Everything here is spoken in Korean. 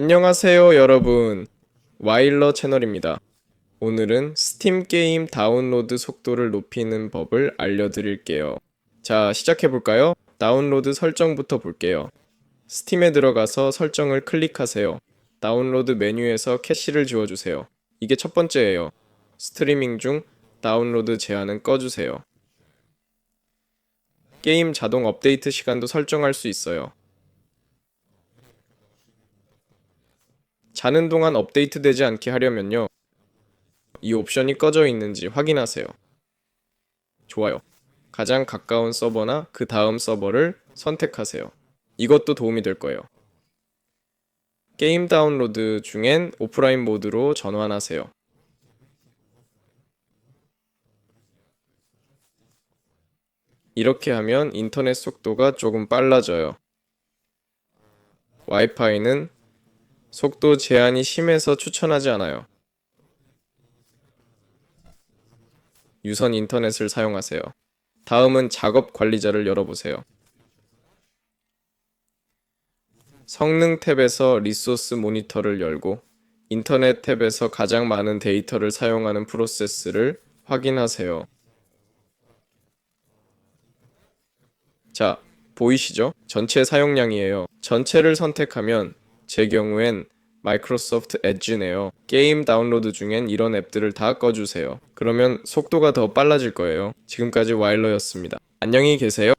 안녕하세요, 여러분. 와일러 채널입니다. 오늘은 스팀 게임 다운로드 속도를 높이는 법을 알려드릴게요. 자, 시작해볼까요? 다운로드 설정부터 볼게요. 스팀에 들어가서 설정을 클릭하세요. 다운로드 메뉴에서 캐시를 지워주세요. 이게 첫 번째예요. 스트리밍 중 다운로드 제한은 꺼주세요. 게임 자동 업데이트 시간도 설정할 수 있어요. 자는 동안 업데이트 되지 않게 하려면요. 이 옵션이 꺼져 있는지 확인하세요. 좋아요. 가장 가까운 서버나 그 다음 서버를 선택하세요. 이것도 도움이 될 거예요. 게임 다운로드 중엔 오프라인 모드로 전환하세요. 이렇게 하면 인터넷 속도가 조금 빨라져요. 와이파이는 속도 제한이 심해서 추천하지 않아요. 유선 인터넷을 사용하세요. 다음은 작업 관리자를 열어보세요. 성능 탭에서 리소스 모니터를 열고 인터넷 탭에서 가장 많은 데이터를 사용하는 프로세스를 확인하세요. 자, 보이시죠? 전체 사용량이에요. 전체를 선택하면 제 경우엔 마이크로소프트 엣지네요. 게임 다운로드 중엔 이런 앱들을 다 꺼주세요. 그러면 속도가 더 빨라질 거예요. 지금까지 와일러였습니다. 안녕히 계세요.